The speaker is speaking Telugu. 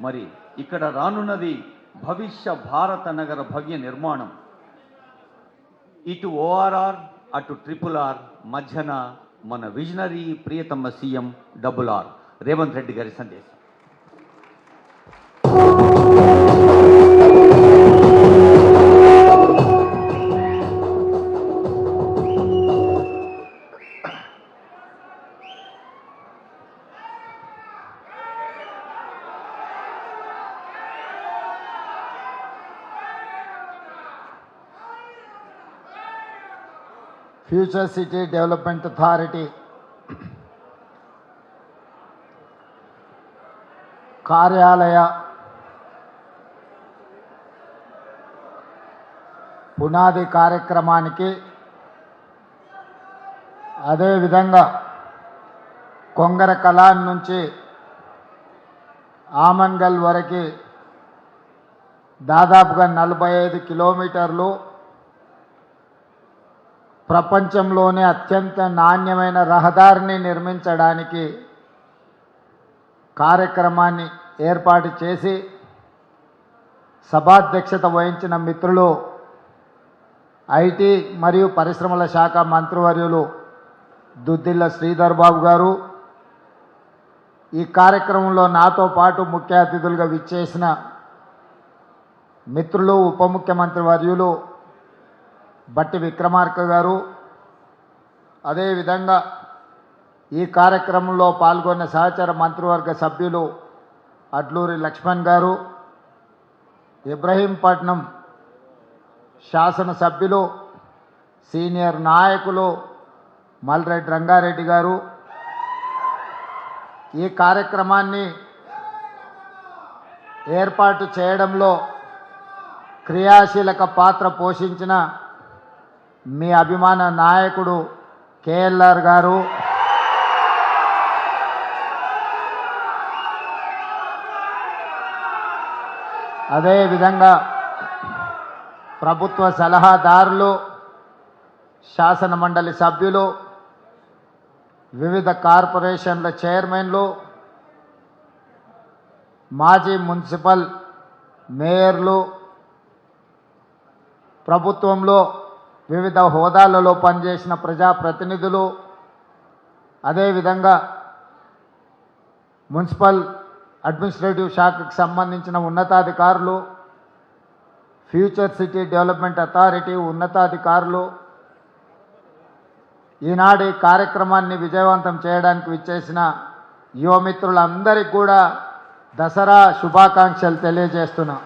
మరి ఇక్కడ రానున్నది భవిష్య భారత నగర భవ్య నిర్మాణం. ఇటు ఓఆర్ఆర్ అటు ట్రిపుల్ ఆర్ మధ్యన మన విజనరీ ప్రియతమ CM double R. Revanth Reddy గారి సందేశం. ఫ్యూచర్ సిటీ డెవలప్మెంట్ అథారిటీ కార్యాలయ పునాది కార్యక్రమానికి అదేవిధంగా కొంగర కలాన్ నుంచి ఆమన్గల్ వరకు దాదాపుగా నలభై ఐదు కిలోమీటర్లు ప్రపంచంలోనే అత్యంత నాణ్యమైన రహదారిని నిర్మించడానికి కార్యక్రమాన్ని ఏర్పాటు చేసి సభాధ్యక్షత వహించిన మిత్రులు ఐటీ మరియు పరిశ్రమల శాఖ మంత్రివర్యులు దుద్దిల్ల శ్రీధర్ బాబు గారు ఈ కార్యక్రమంలో నాతో పాటు ముఖ్య అతిథులుగా విచ్చేసిన మిత్రులు ఉప ముఖ్యమంత్రి వర్యులు బట్టి విక్రమార్క గారు అదేవిధంగా ఈ కార్యక్రమంలో పాల్గొన్న సహచర మంత్రివర్గ సభ్యులు అడ్లూరి లక్ష్మణ్ గారు ఇబ్రహీంపట్నం శాసనసభ్యులు సీనియర్ నాయకులు మల్రెడ్డి రంగారెడ్డి గారు. ఈ కార్యక్రమాన్ని ఏర్పాటు చేయడంలో క్రియాశీలక పాత్ర పోషించిన మీ అభిమాన నాయకుడు కేఎల్ఆర్ గారు. అదేవిధంగా ప్రభుత్వ సలహాదారులు శాసన మండలి సభ్యులు వివిధ కార్పొరేషన్ల చైర్మన్లు మాజీ మున్సిపల్ మేయర్లు ప్రభుత్వంలో వివిధ హోదాలలో పనిచేసిన ప్రజాప్రతినిధులు అదేవిధంగా మున్సిపల్ అడ్మినిస్ట్రేటివ్ శాఖకు సంబంధించిన ఉన్నతాధికారులు ఫ్యూచర్ సిటీ డెవలప్మెంట్ అథారిటీ ఉన్నతాధికారులు ఈనాడు కార్యక్రమాన్ని విజయవంతం చేయడానికి విచ్చేసిన యువమిత్రులందరికీ కూడా దసరా శుభాకాంక్షలు తెలియజేస్తున్నాం.